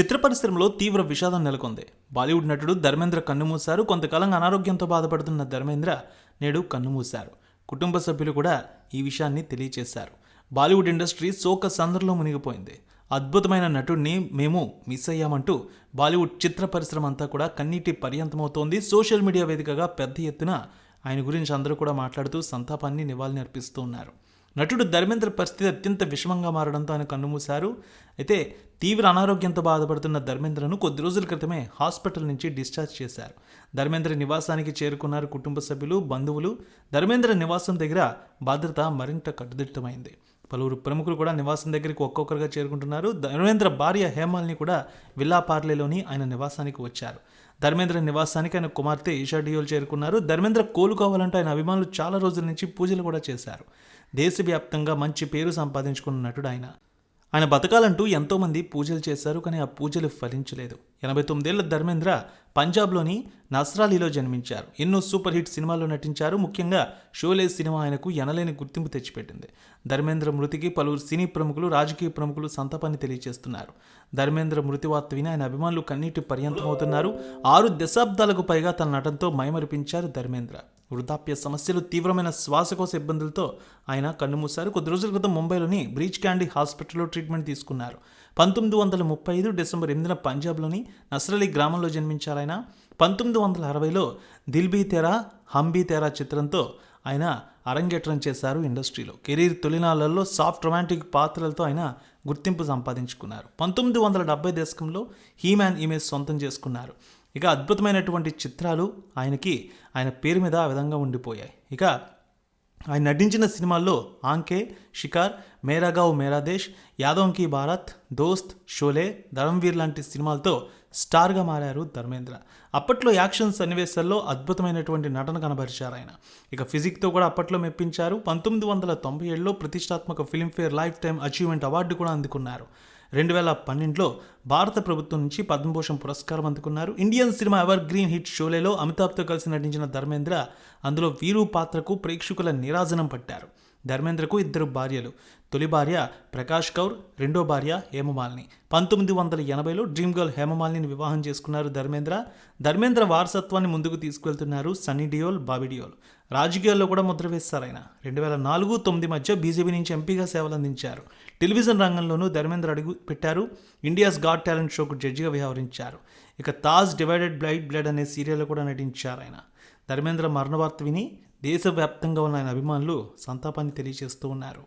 చిత్ర పరిశ్రమలో తీవ్ర విషాదం నెలకొంది. బాలీవుడ్ నటుడు ధర్మేంద్ర కన్నుమూశారు కొంతకాలంగా అనారోగ్యంతో బాధపడుతున్న ధర్మేంద్ర నేడు కన్నుమూశారు. కుటుంబ సభ్యులు కూడా ఈ విషయాన్ని తెలియజేశారు బాలీవుడ్ ఇండస్ట్రీ శోక సందర్లో మునిగిపోయింది. అద్భుతమైన నటుడిని మేము మిస్ అయ్యామంటూ బాలీవుడ్ చిత్ర పరిశ్రమ అంతా కూడా కన్నీటి పర్యంతమవుతోంది. సోషల్ మీడియా వేదికగా పెద్ద ఎత్తున ఆయన గురించి అందరూ కూడా మాట్లాడుతూ సంతాపాన్ని నివాళులు అర్పిస్తూ ఉన్నారు. నటుడు ధర్మేంద్ర పరిస్థితి అత్యంత విషమంగా మారడంతో ఆయన కన్నుమూశారు అయితే తీవ్ర అనారోగ్యంతో బాధపడుతున్న ధర్మేంద్రను కొద్ది రోజుల క్రితమే హాస్పిటల్ నుంచి డిశ్చార్జ్ చేశారు. ధర్మేంద్ర నివాసానికి చేరుకున్నారు కుటుంబ సభ్యులు బంధువులు. ధర్మేంద్ర నివాసం దగ్గర భద్రత మరింత కట్టుదిట్టమైంది. పలువురు ప్రముఖులు కూడా నివాసం దగ్గరికి ఒక్కొక్కరుగా చేరుకుంటున్నారు. ధర్మేంద్ర భార్య హేమాల్ని కూడా విల్లాపార్లేలోని ఆయన నివాసానికి వచ్చారు. ధర్మేంద్ర నివాసానికి ఆయన కుమార్తె ఈషా డియోల్ చేరుకున్నారు. ధర్మేంద్ర కోలుకోవాలంటూ ఆయన అభిమానులు చాలా రోజుల నుంచి పూజలు కూడా చేశారు. దేశవ్యాప్తంగా మంచి పేరు సంపాదించుకున్న నటుడు ఆయన. ఆయన బతకాలంటూ ఎంతోమంది పూజలు చేశారు కానీ ఆ పూజలు ఫలించలేదు. ఎనభై తొమ్మిదేళ్ళ ధర్మేంద్ర పంజాబ్లోని నస్రాలీలో జన్మించారు. ఎన్నో సూపర్ హిట్ సినిమాల్లో నటించారు. ముఖ్యంగా షోలే సినిమా ఆయనకు ఎనలేని గుర్తింపు తెచ్చిపెట్టింది. ధర్మేంద్ర మృతికి పలువురు సినీ ప్రముఖులు రాజకీయ ప్రముఖులు సంతాపాన్ని తెలియజేస్తున్నారు. ధర్మేంద్ర మృతి వార్త విని ఆయన అభిమానులు కన్నీటి పర్యంతమవుతున్నారు. ఆరు దశాబ్దాలకు పైగా తన నటనతో మైమరిపించారు ధర్మేంద్ర. వృద్ధాప్య సమస్యలు తీవ్రమైన శ్వాసకోశ ఇబ్బందులతో ఆయన కన్నుమూశారు. కొద్ది రోజుల క్రితం ముంబైలోని బ్రీచ్ క్యాండీ హాస్పిటల్లో ట్రీట్మెంట్ తీసుకున్నారు. పంతొమ్మిది వందల ముప్పై ఐదు డిసెంబర్ ఎనిమిదిన పంజాబ్లోని నస్రలీ గ్రామంలో జన్మించారు ఆయన. పంతొమ్మిది వందల అరవైలో దిల్బీ తెరా హంబీ తెరా చిత్రంతో ఆయన అరంగేట్రం చేశారు ఇండస్ట్రీలో. కెరీర్ తొలినాళ్ళలో సాఫ్ట్ రొమాంటిక్ పాత్రలతో ఆయన గుర్తింపు సంపాదించుకున్నారు. పంతొమ్మిది వందల డెబ్బై దశకంలో హీమ్యాన్ ఇమేజ్ సొంతం చేసుకున్నారు. ఇక అద్భుతమైనటువంటి చిత్రాలు ఆయనకి ఆయన పేరు మీద ఆ విధంగా ఉండిపోయాయి. ఇక ఆయన నటించిన సినిమాల్లో ఆంకే షికార్ మేరాగావ్ మేరాదేశ్ మేరా దేశ్ యాదవ్ భారత్ దోస్త్ షోలే ధర్మవీర్ లాంటి సినిమాలతో స్టార్గా మారారు ధర్మేంద్ర. అప్పట్లో యాక్షన్ సన్నివేశాల్లో అద్భుతమైనటువంటి నటన కనబరిచారు ఆయన. ఇక ఫిజిక్తో కూడా అప్పట్లో మెప్పించారు. పంతొమ్మిది వందల తొంభై ఏడులో ప్రతిష్టాత్మక Filmfare life time achievement award కూడా అందుకున్నారు. రెండు వేల పన్నెండులో భారత ప్రభుత్వం నుంచి పద్మభూషణ్ పురస్కారం అందుకున్నారు. Indian cinema evergreen hit షోలేలో అమితాబ్తో కలిసి నటించిన ధర్మేంద్ర అందులో వీరు పాత్రకు ప్రేక్షకుల నిరాజనం పట్టారు. ధర్మేంద్రకు ఇద్దరు భార్యలు. తొలి భార్య ప్రకాష్ కౌర్ రెండో భార్య హేమమాలిని. పంతొమ్మిది వందల ఎనభైలో డ్రీమ్ గర్ల్ హేమమాలిని వివాహం చేసుకున్నారు ధర్మేంద్ర. ధర్మేంద్ర వారసత్వాన్ని ముందుకు తీసుకెళ్తున్నారు సన్నీ డియోల్ బాబీ డియోల్. రాజకీయాల్లో కూడా ముద్ర వేస్తారు ఆయన. రెండు వేల నాలుగు తొమ్మిది మధ్య బీజేపీ నుంచి ఎంపీగా సేవలు అందించారు. టెలివిజన్ రంగంలోనూ ధర్మేంద్ర అడుగు పెట్టారు. ఇండియాస్ గాడ్ టాలెంట్ షోకు జడ్జిగా వ్యవహరించారు. ఇక తాజ్ డివైడెడ్ బ్లైడ్ బ్లడ్ అనే సీరియల్లో కూడా నటించారు ఆయన. ధర్మేంద్ర మరణవార్త విని దేశవ్యాప్తంగా ఉన్న ఆయన అభిమానులు సంతాపాన్ని తెలియజేస్తూ ఉన్నారు.